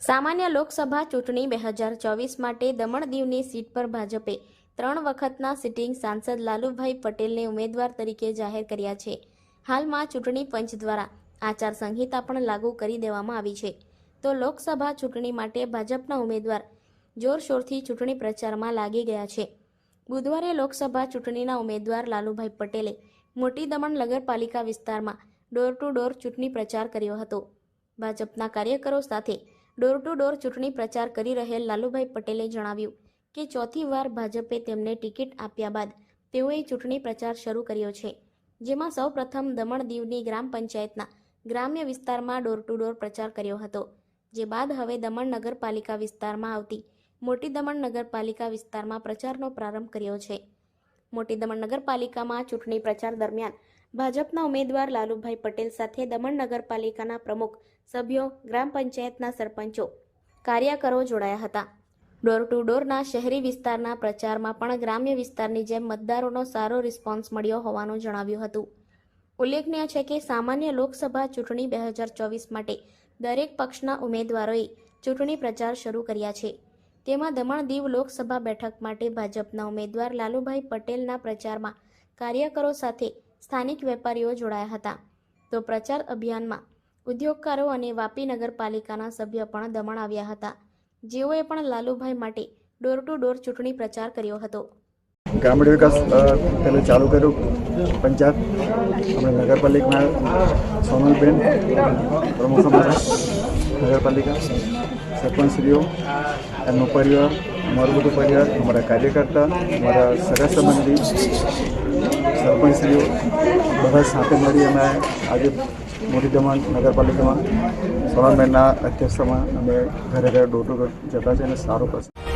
સામાન્ય લોકસભા ચૂંટણી બે હજાર ચોવીસ માટે દમણ દીવની સીટ પર ભાજપે ત્રણ વખતના સિટિંગ સાંસદ લાલુભાઈ પટેલને ઉમેદવાર તરીકે જાહેર કર્યા છે. હાલમાં ચૂંટણી પંચ દ્વારા આચાર સંહિતા પણ લાગુ કરી દેવામાં આવી છે. તો લોકસભા ચૂંટણી માટે ભાજપના ઉમેદવાર જોરશોરથી ચૂંટણી પ્રચારમાં લાગી ગયા છે. બુધવારે લોકસભા ચૂંટણીના ઉમેદવાર લાલુભાઈ પટેલે મોટી દમણ નગરપાલિકા વિસ્તારમાં ડોર ટુ ડોર ચૂંટણી પ્રચાર કર્યો હતો. ભાજપના કાર્યકરો સાથે ડોર ટુ ડોર ચૂંટણી પ્રચાર કરી રહેલ લાલુભાઈ પટેલે જણાવ્યું કે ચોથી વાર ભાજપે તેમને ટિકિટ આપ્યા બાદ તેઓએ ચૂંટણી પ્રચાર શરૂ કર્યો છે, જેમાં સૌપ્રથમ દમણ દીવની ગ્રામ પંચાયતના ગ્રામ્ય વિસ્તારમાં ડોર ટુ ડોર પ્રચાર કર્યો હતો, જે બાદ હવે દમણ નગરપાલિકા વિસ્તારમાં આવતી મોટી દમણ નગરપાલિકા વિસ્તારમાં પ્રચારનો પ્રારંભ કર્યો છે. મોટી દમણ નગરપાલિકામાં ચૂંટણી પ્રચાર દરમિયાન ભાજપના ઉમેદવાર લાલુભાઈ પટેલ સાથે દમણ નગરપાલિકાના પ્રમુખ સભ્યો, ગ્રામ પંચાયતના સરપંચો કાર્યકરો જોડાયા હતા. ડોર ટુ ડોરના શહેરી વિસ્તારના પ્રચારમાં પણ ગ્રામ્ય વિસ્તારની જેમ મતદારોનો સારો રિસ્પોન્સ મળ્યો હોવાનું જણાવ્યું હતું. ઉલ્લેખનીય છે કે સામાન્ય લોકસભા ચૂંટણી બે હજાર ચોવીસ માટે દરેક પક્ષના ઉમેદવારોએ ચૂંટણી પ્રચાર શરૂ કર્યા છે. તેમાં દમણ દીવ લોકસભા બેઠક માટે ભાજપના ઉમેદવાર લાલુભાઈ પટેલના પ્રચારમાં કાર્યકરો સાથે સ્થાનિક વેપારીઓ જોડાયા હતા. તો પ્રચાર અભિયાનમાં ઉદ્યોગકારો અને વાપી નગરપાલિકાના સભ્ય પણ દમણ આવ્યા હતા. જેઓએ પણ લાલુભાઈ માટે ડોર ટુ ડોર ચૂંટણી પ્રચાર કર્યો હતો. ગ્રામીણ વિકાસ અ, ચાલુ કર્યું. પંચાયત અમે નગરપાલિકામાં સોનલબેન પ્રમુખ નગરપાલિકા સરપંચશ્રીઓ એમનો પરિવાર, અમારું બધું પરિવાર, અમારા કાર્યકર્તા, અમારા સગા સંબંધી સરપંચશ્રીઓ બધા સાથે મળી અમે આજે મોટી દમણ નગરપાલિકામાં સોનલબેનના અધ્યક્ષમાં અમે ઘરે ઘરે ડોર ટુ ડોર જતા છે અને સારો પ્રશ્ન